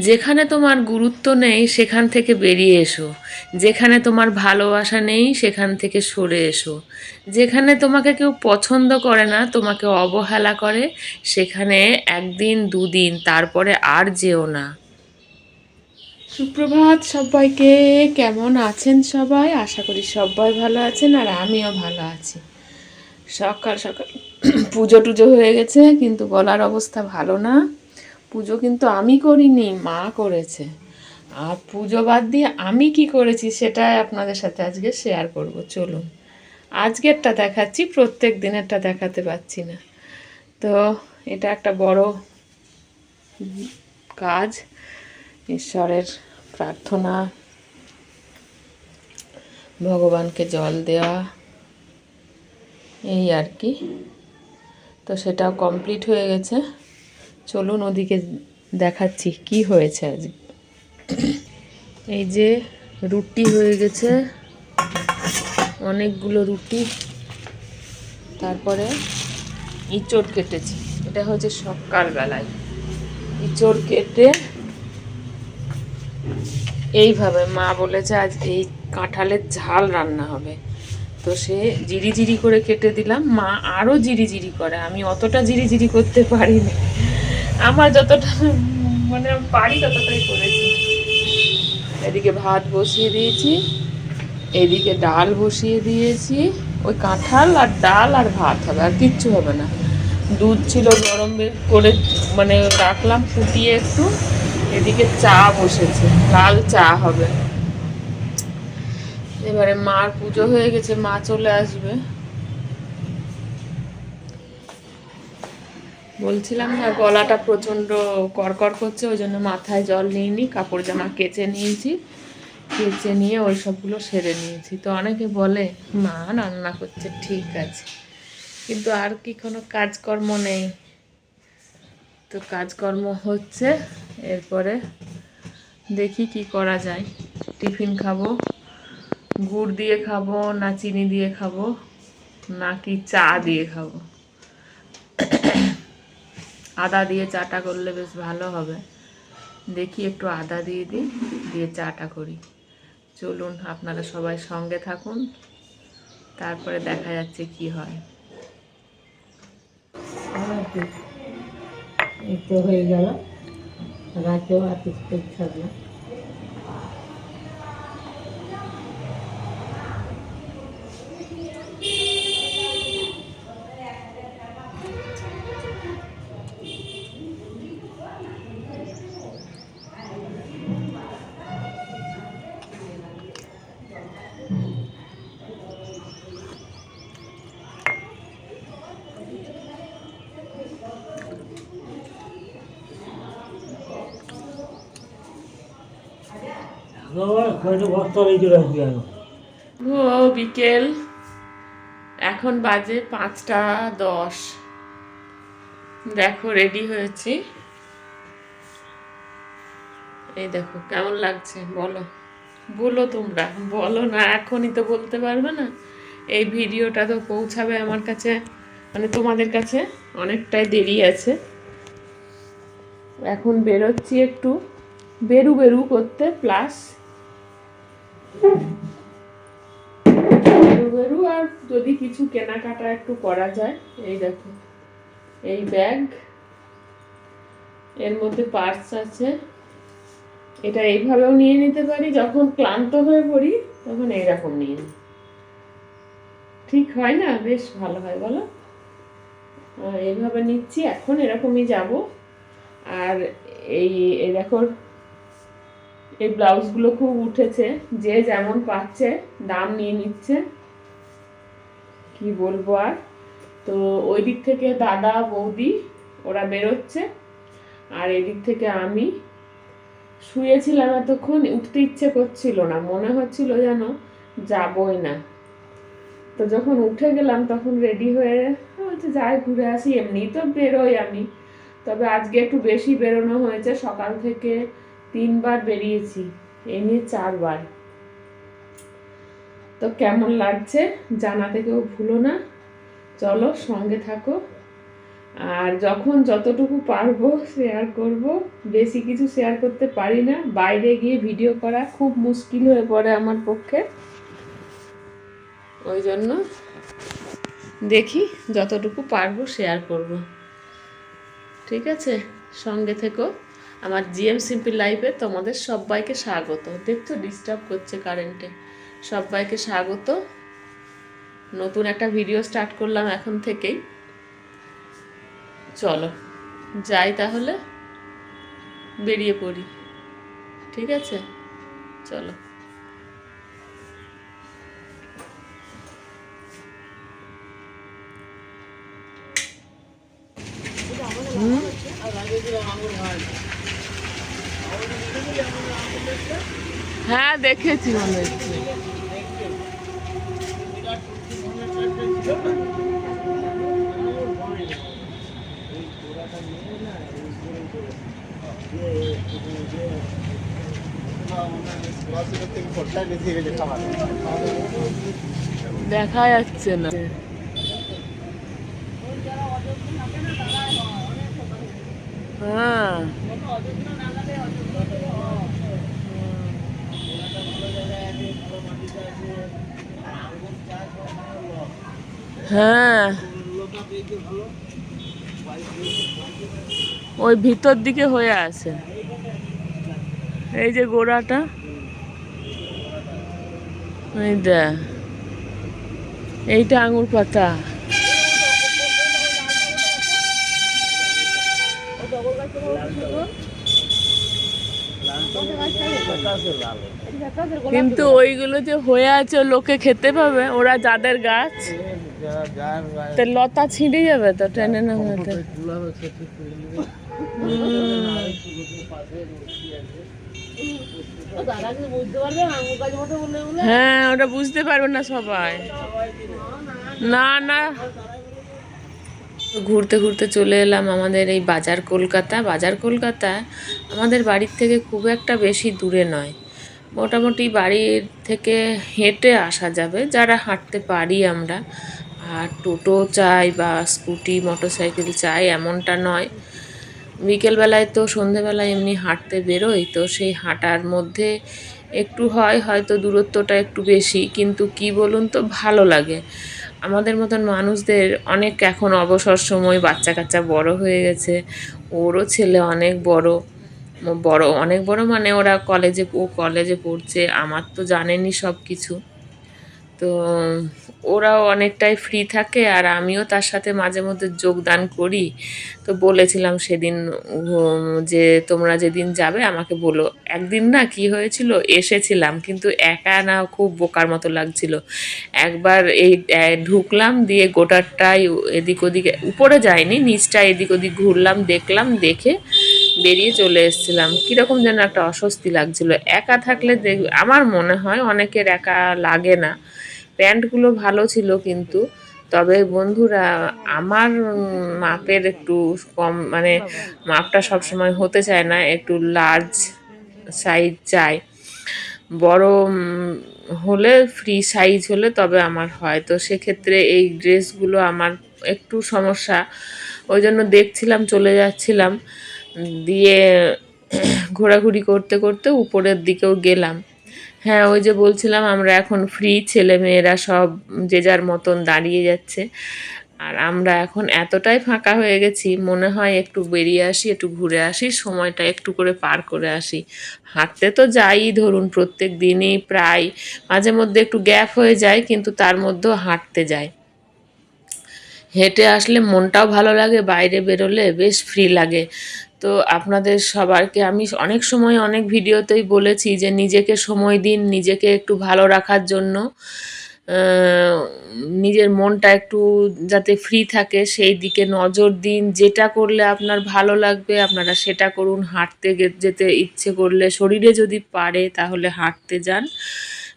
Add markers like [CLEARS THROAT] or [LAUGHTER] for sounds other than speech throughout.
যেখানে তোমার গুরুত্ব নেই, সেখান থেকে বেরিয়ে এসো। যেখানে তোমার ভালোবাসা নেই, সেখান থেকে সরে এসো। যেখানে তোমাকে কেউ পছন্দ করে না, তোমাকে অবহেলা করে, সেখানে একদিন, দুদিন, তারপরে আর যেও না। সুপ্রভাত সবাইকে, কেমন আছেন সবাই? আশা করি সবাই ভালো আছেন আর আমিও ভালো আছি। সকাল সকাল [CLEARS THROAT] পুজো টুজো হয়ে গেছে, কিন্তু গলার অবস্থা ভালো না। পুজো কিন্তু আমি করিনি, মা করেছে। আর পুজো বাদ দিয়ে আমি কি করেছি সেটাই আপনাদের সাথে আজকে শেয়ার করব, চলুন। আজকেরটা দেখাচ্ছি, প্রত্যেক দিনেরটা দেখাতে পাচ্ছি না। তো এটা একটা বড় কাজ, ঈশ্বরের প্রার্থনা, ভগবানকে জল দেওয়া, এই আর কি। তো সেটাও কমপ্লিট হয়ে গেছে। চলুন ওদিকে দেখাচ্ছি কি হয়েছে আজ এই যে রুটি হয়ে গেছে, অনেকগুলো রুটি, তারপরে ইঁচড় কেটেছি। এটা হচ্ছে সকালবেলায়। ইঁচড় কেটে এইভাবে মা বলেছে আজ এই কাঁঠালের ঝাল রান্না হবে। তো সে জিরি জিরি করে কেটে দিলাম। মা আরও জিরি জিরি করে। আমি অতটা জিরি জিরি করতে পারিনি। আমার যতটা মানে পারি ততটাই করেছি। এদিকে ভাত বসিয়ে দিয়েছি, এদিকে ডাল বসিয়ে দিয়েছি, ওই কাঁঠাল আর ডাল আর ভাত হবে, আর কিচ্ছু হবে না। দুধ ছিল গরম করে মানে রাখলাম, ফুটিয়ে একটু, এদিকে চা বসেছে, লাল চা হবে। এবারে মার পুজো হয়ে গেছে, মা চলে আসবে। বলছিলাম না, গলাটা প্রচণ্ড করকর করছে, ওই জন্য মাথায় জল নিইনি, কাপড় জামা কেচে নিয়েছি। কেচে নিয়ে ওই সবগুলো সেরে নিয়েছি। তো অনেকে বলে, মা, রান্না করছে, ঠিক আছে। কিন্তু আর কি কোনো কাজকর্ম নেই। তো কাজকর্ম হচ্ছে, এরপরে দেখি কি করা যায়। টিফিন খাব, গুড় দিয়ে খাব, না চিনি দিয়ে খাব, নাকি চা দিয়ে খাব। আদা দিয়ে চাটা করলে বেশ ভালো হবে। দেখি একটু আদা দিয়ে দিই, দিয়ে চাটা করি। চলুন আপনারা সবাই সঙ্গে থাকুন, তারপরে দেখা যাচ্ছে কি হয়। হয়ে গেল। রাতেও আর কিছু করতে না ও বিকেল। এখন বাজে পাঁচটা দশ। দেখো রেডি হয়েছি। এই দেখো, কেমন লাগছে? বলো। বলো তোমরা। বলো না, এখনই তো বলতে পারবে না। এই ভিডিওটা তো পৌঁছাবে আমার কাছে মানে তোমাদের কাছে অনেকটাই দেরি আছে। এখন বেরোচ্ছি একটু। বেরু বেরু করতে প্লাস বেরু বেরু আর যদি কিছু কেনাকাটা একটু করা যায়, এই দেখো, এই ব্যাগ এর মধ্যে পার্স আছে, এটা এইভাবেও নিয়ে নিতে পারি, যখন ক্লান্ত হয়ে পড়ি, তখন এইরকম নিয়ে নিই। ঠিক হয় না? বেশ ভালো হয়, বলো? এইভাবে নিচ্ছি, এখন এরকমই যাব। আর এই এই দেখো এই ব্লাউজগুলো খুব উঠেছে, যে যেমন পাচ্ছে দাম নিয়ে নিচ্ছে। কি বলব আর? তো ওই দিক থেকে দাদা, বৌদি, ওরা বেরোচ্ছে। আর এদিক থেকে আমি শুয়েছিলাম এতক্ষণ, উঠতে ইচ্ছে করছিল না, মনে হচ্ছিল যেন যাবই না। তো যখন উঠে গেলাম, তখন রেডি হয়ে বলছে, যাই, ঘুরে আসি। এমনিই তো বেরোই আমি। তবে আজকে একটু বেশি বেরোনো হয়েছে, সকাল থেকে তিনবার বেরিয়েছি এই নিয়ে চারবার। তো কেমন লাগছে জানাতে কেউ ভুলো না। চলো সঙ্গে থাকো। আর যখন যতটুকু পারব শেয়ার করব। বেশি কিছু শেয়ার করতে পারি না। বাইরে গিয়ে ভিডিও করা খুব মুশকিল হয়ে পড়ে আমার পক্ষে। ওই জন্য দেখি যতটুকু পারব শেয়ার করব। ঠিক আছে? সঙ্গে থেকো। আমার জিএম সিম্পল লাইফে তোমাদের সবাইকে স্বাগত। দেখছ ডিস্টার্ব করছে কারেন্টে সবাইকে স্বাগত। নতুন একটা ভিডিও স্টার্ট করলাম এখন থেকেই। চলো, যাই তাহলে। বেরিয়ে পড়ি। ঠিক আছে? চলো। হ্যাঁ দেখেছি মনে হচ্ছে দেখা যাচ্ছে না। হ্যাঁ। হ্যাঁ। ওই ভিতর দিকে হয়ে আছে। এই যে গোড়াটা। এইটা আঙুর পাতা। কিন্তু ওইগুলো যে হয়ে আছে লোকে খেতে পাবে। ওরা যাদের গাছ। তো লতা ছিঁড়ে যাবে তো টেনে নামাতে হ্যাঁ ওটা বুঝতে পারবে না সবাই। না না। ঘুরতে ঘুরতে চলে এলাম আমাদের এই বাজার কলকাতা। বাজার কলকাতা আমাদের বাড়ির থেকে খুব একটা বেশি দূরে নয়। মোটামুটি বাড়ির থেকে হেঁটে আসা যাবে যারা হাঁটতে পারি আমরা। আর টোটো চাই বা স্কুটি, মোটরসাইকেল চাই এমনটা নয়। বিকেলবেলায় তো সন্ধেবেলায় এমনি হাঁটতে বেরোই, তো সেই হাঁটার মধ্যে একটু হয়, হয়তো দূরত্বটা একটু বেশি, কিন্তু কি বলুন তো, ভালো লাগে। আমাদের মতন মানুষদের অনেক এখন অবসর সময় বাচ্চা কাচ্চা বড় হয়ে গেছে, ওরও ছেলে অনেক বড় বড়, অনেক বড় মানে ওরা কলেজে, ও কলেজে পড়ছে, আমার তো জানেনই সব কিছু। তো ওরাও অনেকটাই ফ্রি থাকে আর আমিও তার সাথে মাঝে মধ্যে যোগদান করি। তো বলেছিলাম সেদিন যে তোমরা যেদিন যাবে আমাকে বলো। একদিন না কি হয়েছিল? এসেছিলাম, কিন্তু একা না, খুব বোকার মতো লাগছিল। একবার এই ঢুকলাম, দিয়ে গোটারটাই এদিক ওদিকে, উপরে যায়নি নিচটা এদিক ওদিক ঘুরলাম, দেখলাম, দেখে বেরিয়ে চলে এসেছিলাম। কীরকম যেন একটা অস্বস্তি লাগছিল। একা থাকলে দেখ, আমার মনে হয় অনেকের একা লাগে না। প্যান্টগুলো ভালো ছিল কিন্তু, তবে বন্ধুরা আমার মাপের একটু কম মানে মাপটা সবসময় হতে চায় না, একটু লার্জ সাইজ চাই। বড় হলে ফ্রি সাইজ হলে তবে আমার হয়। তো সেক্ষেত্রে এই ড্রেসগুলো আমার একটু সমস্যা। ওই জন্য দেখছিলাম, চলে যাচ্ছিলাম। দিয়ে ঘোরাঘুরি করতে করতে উপরের দিকেও গেলাম। হ্যাঁ ওই যে বলছিলাম, আমরা এখন ফ্রি ছেলে মেয়েরা সব যে যার মতন দাঁড়িয়ে যাচ্ছে। আর আমরা এখন এতটাই ফাঁকা হয়ে গেছি, মনে হয় একটু বেরিয়ে আসি, একটু ঘুরে আসি, সময়টা একটু করে পার করে আসি। হাঁটতে তো যাই, ধরুন প্রত্যেক দিনই প্রায় মাঝে মধ্যে একটু গ্যাপ হয়ে যায়, কিন্তু তার মধ্যেও হাঁটতে যাই। হেঁটে আসলে মনটাও ভালো লাগে, বাইরে বেরোলে বেশ ফ্রি লাগে। তো আপনাদের সবারকে আমি অনেক সময় অনেক ভিডিওতেই বলেছি যে নিজেকে সময় দিন, নিজেকে একটু ভালো রাখার জন্য। নিজের মনটা একটু যাতে ফ্রি থাকে, সেই দিকে নজর দিন। যেটা করলে আপনার ভালো লাগবে, আপনারা সেটা করুন। হাঁটতে যেতে ইচ্ছে করলে, শরীরে যদি পারে তাহলে হাঁটতে যান।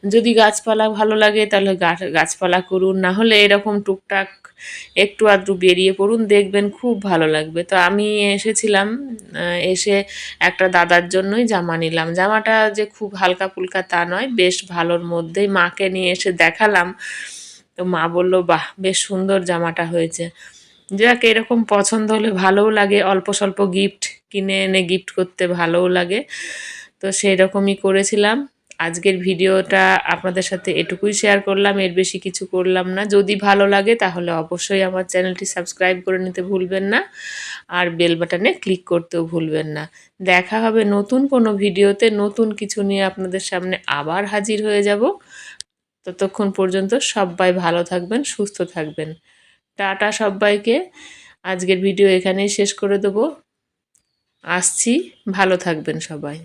যদি গাছপালা ভালো লাগে তাহলে গাছপালা করুন, না হলে এরকম টুকটাক একটু আধটু বেরিয়ে পড়ুন, দেখবেন খুব ভালো লাগবে। তো আমি এসেছিলাম এসে একটা দাদার জন্যই জামা নিলাম। জামাটা যে খুব হালকা ফুলকা তা নয়, বেশ ভালোর মধ্যেই মাকে নিয়ে এসে দেখালাম। তো মা বলল, বাহ, বেশ সুন্দর জামাটা হয়েছে। যাক, এরকম পছন্দ হলে ভালোও লাগে, অল্প স্বল্প গিফট কিনে এনে গিফট করতে ভালোও লাগে। তো সেই রকমই করেছিলাম। আজকের ভিডিওটা আপনাদের সাথে এটুকুই শেয়ার করলাম, এর বেশি কিছু করলাম না। যদি ভালো লাগে তাহলে অবশ্যই আমার চ্যানেলটি সাবস্ক্রাইব করে নিতে ভুলবেন না, আর বেল বাটনে ক্লিক করতেও ভুলবেন না। দেখা হবে নতুন কোনো ভিডিওতে, নতুন কিছু নিয়ে আপনাদের সামনে আবার হাজির হয়ে যাব। ততক্ষণ পর্যন্ত সবাই ভালো থাকবেন, সুস্থ থাকবেন। টাটা সবাইকে। আজকের ভিডিও এখানেই শেষ করে দেবো। আসছি, ভালো থাকবেন সবাই।